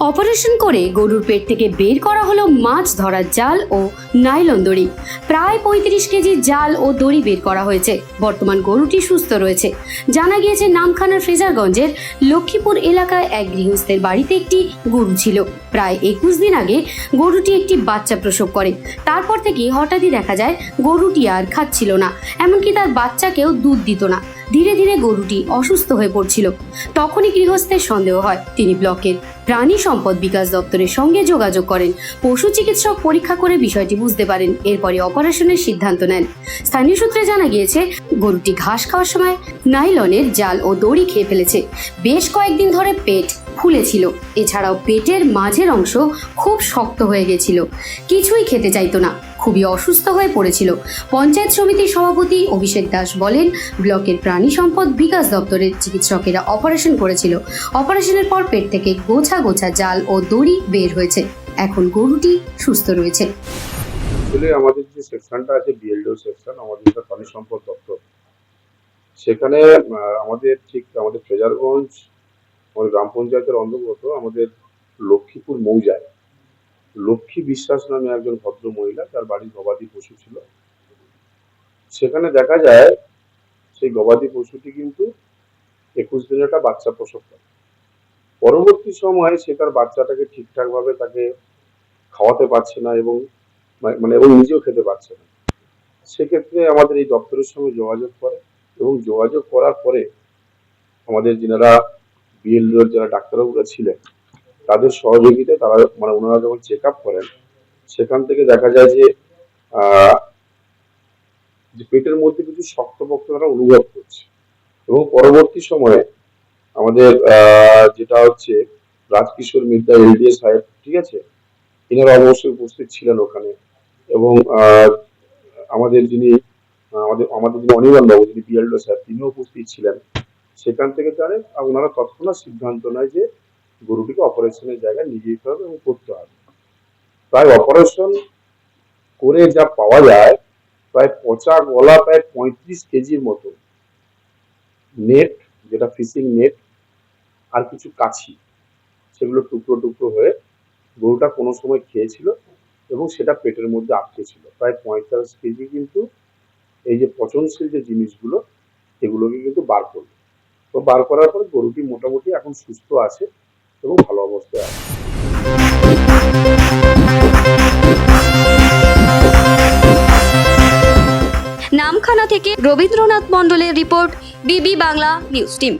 Operation করে গরুর পেট থেকে বের করা হলো মাছ ধরার জাল ও নাইলন দড়ি। প্রায় পঁয়ত্রিশ কেজি জাল ও দড়ি বের করা হয়েছে। বর্তমান গরুটি সুস্থ রয়েছে। জানা গিয়েছে, নামখানার ফ্রেজারগঞ্জের লক্ষ্মীপুর এলাকায় এক গৃহস্থের বাড়িতে একটি গরু ছিল। প্রায় একুশ দিন আগে গরুটি একটি বাচ্চা প্রসব করে। তারপর থেকে হঠাৎই দেখা যায়, গরুটি আর খাচ্ছিল না। এমনকি তার বাচ্চাকেও দুধ দিত না। ধীরে ধীরে গরুটি অসুস্থ হয়ে পড়ছিল। তখনই গৃহস্থের সন্দেহ হয়, তিনি ব্লকের প্রাণী সম্পদ বিকাশ দপ্তরের সঙ্গে যোগাযোগ করেন। পশু চিকিৎসক পরীক্ষা করে বিষয়টি বুঝতে পারেন এরপরে অপারেশনের সিদ্ধান্ত নেন। স্থানীয় সূত্রে জানা গিয়েছে, গরুটি ঘাস খাওয়ার সময় নাইলনের জাল ও দড়ি খেয়ে ফেলেছে। বেশ কয়েকদিন ধরে পেট ফুলেছিল এছাড়াও পেটের মাঝের অংশ খুব শক্ত হয়ে গেছিল। কিছুই খেতে চাইতো না। খুবই অসুস্থ হয়ে পড়েছিল। পঞ্চায়েত সমিতির সভাপতি অভিষেক দাস বলেন, ব্লকের প্রাণী সম্পদ বিকাশ দপ্তরের চিকিৎসকেরা অপারেশন করেছিল। অপারেশনের পর পেট থেকে গোছা গোছা জাল ও দড়ি বের হয়েছে। এখন গরুটি সুস্থ রয়েছে। আমাদের যে সেকশনটা আছে বিএলডিও সেকশন, আমাদের প্রাণী সম্পদ দপ্তর, সেখানে আমাদের ঠিক আমাদের ফ্রেজারগঞ্জ আমাদের গ্রাম পঞ্চায়েতের অন্তর্গত আমাদের লক্ষ্মীপুর মৌজায়। লক্ষ্মী বিশ্বাস নামে একজন ভদ্র মহিলা, তার বাড়ি গবাদি পশু ছিল। সেখানে দেখা যায়, সেই গবাদি পশুটি কিন্তু একুশ দিনের একটা বাচ্চা প্রসব করে। পরবর্তী সময়ে সে তার বাচ্চাটাকে ঠিকঠাকভাবে তাকে খাওয়াতে পারছে না এবং মানে এবং নিজেও খেতে পারছে না। সেক্ষেত্রে আমাদের এই দপ্তরের সঙ্গে যোগাযোগ করে এবং যোগাযোগ করার পরে আমাদের যারা বিএলডিওর যারা ডাক্তারবাবুরা ছিলেন, তাদের সহযোগিতায় তারা মানে ওনারা যখন চেক আপ করেন, সেখান থেকে দেখা যায় যে যে পেটের মধ্যে কিছু শক্তপোক্ত তারা অনুভব করছে। এবং পরবর্তী সময়ে আমাদের যেটা হচ্ছে রাজকিশোর মিদ্যা এলডিএস সাহেব, ঠিক আছে? এনারা অবশ্যই উপস্থিত ছিলেন ওখানে। এবং আমাদের যিনি, আমাদের আমাদের যিনি অনির্বাণ বাবু, যিনি বিএলডো সাহেব, তিনিও উপস্থিত ছিলেন। সেখান থেকে আর ওনারা তৎক্ষণাৎ সিদ্ধান্ত নেয় যে গরুটিকে অপারেশনের জায়গায় নিয়ে যেতে হবে এবং করতে হবে। প্রায় অপারেশন করে যা পাওয়া যায়, প্রায় পচা গলা, প্রায় পঁয়ত্রিশ কেজির মতো নেট যেটা ফিশিং নেট আর কিছু কাছি, সেগুলো টুকরো টুকরো হয়ে গরুটা কোনো সময় খেয়েছিল এবং সেটা পেটের মধ্যে আটকে ছিল। প্রায় পঁয়তাল্লিশ কেজি কিন্তু এই যে পচনশীল যে জিনিসগুলো, এগুলোকে কিন্তু বার করল তো বার করার পর গরুটি মোটামুটি এখন সুস্থ আছে এবং ভালো অবস্থায় আছে। নামখানা থেকে রবীন্দ্রনাথ মন্ডলের রিপোর্ট, বিবি বাংলা নিউজ টিম।